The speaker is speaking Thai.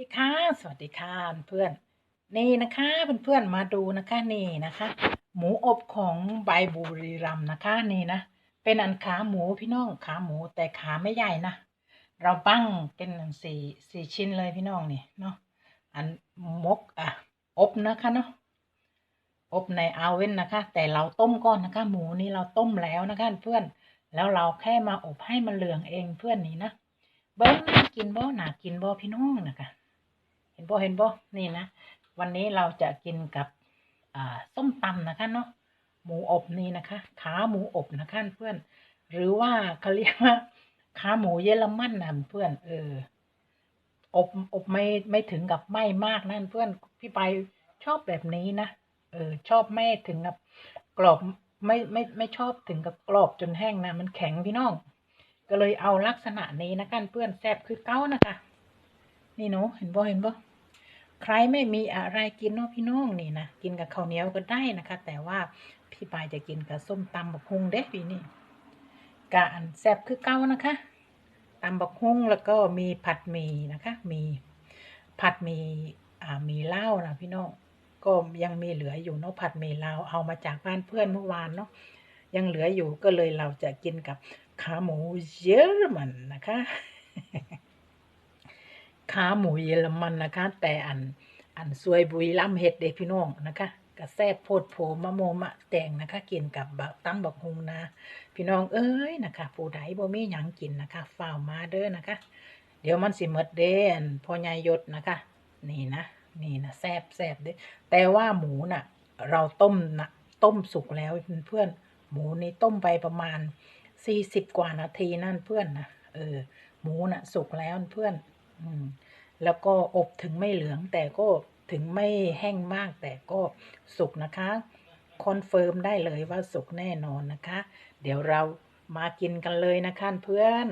ดีค่ะ สวัสดีค่ะเพื่อน นี่นะคะเพื่อนๆมาดูนะคะนี่นะคะ หมูอบของใบบุรีรัมนะคะนี่นะเป็นอันขาหมูพี่น้องขาหมูแต่ขาไม่ใหญ่นะเราปั้งเป็นสี่สี่ชิ้นเลยพี่น้องนี่เนาะอันมกอะอบนะคะเนาะอบในอาเว่นนะคะ แต่เราต้มก่อนนะคะ หมูนี่เราต้มแล้วนะคะเพื่อนแล้วเราแค่มาอบให้มันเหลืองเองเพื่อนนี่นะเบิ้งน่ากินบ่น่ากินบ่พี่น้องนะคะ ห็นบ่เห็นบ่นี่นะ วันนี้เราจะกินกับส้มตำนะคะเนาะหมูอบนี่นะคะ ขาหมูอบนะคะเพื่อน หรือว่าเขาเรียกว่าขาหมูเยอรมันนะเพื่อน เออ อบอบไม่ไม่ถึงกับไหม้มากนั่นเพื่อนพี่ไปชอบแบบนี้นะเออ ชอบไม่ถึงกับกรอบไม่ไม่ไม่ชอบถึงกับกรอบจนแห้งนะมันแข็งพี่น้อง ก็เลยเอาลักษณะนี้นะกันเพื่อนแซบคือเก้านะคะ นี่หนูเห็นบ่เห็นบ่ ใครไม่มีอะไรกินเนาะพี่น้องนี่นะกินกับข้าวเหนียวก็ได้นะคะ แต่ว่าพี่ปายจะกินกับส้มตำบักฮุงเด้พี่นี่กะอันแซ่บคือเก้านะคะตำบักฮุงแล้วก็มีผัดหมี่นะคะ มีผัดหมี่อ่ามีเหล้านะพี่น้องก็ยังมีเหลืออยู่เนาะผัดหมี่ลาเอามาจากบ้านเพื่อนเมื่อวานเนาะยังเหลืออยู่ก็เลยเราจะกินกับขาหมูเยอรมันนะคะ ขาหมูเยอรมันนะคะ แต่อันอันซวยบุยล้ำเห็ดเด็พี่น้องนะคะกระแซบโพดโผมะโมมะแตงนะคะ กินกับบักตั้มบักฮุงนะ พี่น้องเอ้ยนะคะ ผู้ใดบ่มีหยังกินนะคะฝ่ามาเด้อนะคะ เดี๋ยวมันสิหมดเด้นพ่อยายยศนะคะ นี่นะนี่นะแซบแซบเด้แต่ว่าหมูน่ะ เราต้มนะต้มสุกแล้วเพื่อนหมูนี่ต้มไปประมาณสี่สิบกว่านาทีนั่นเพื่อนนะเออหมูน่ะสุกแล้วเพื่อน แล้วก็อบถึงไม่เหลืองแต่ก็ถึงไม่แห้งมากแต่ก็สุกนะคะคอนเฟิร์มได้เลยว่าสุกแน่นอนนะคะ เดี๋ยวเรามากินกันเลยนะคะเพื่อน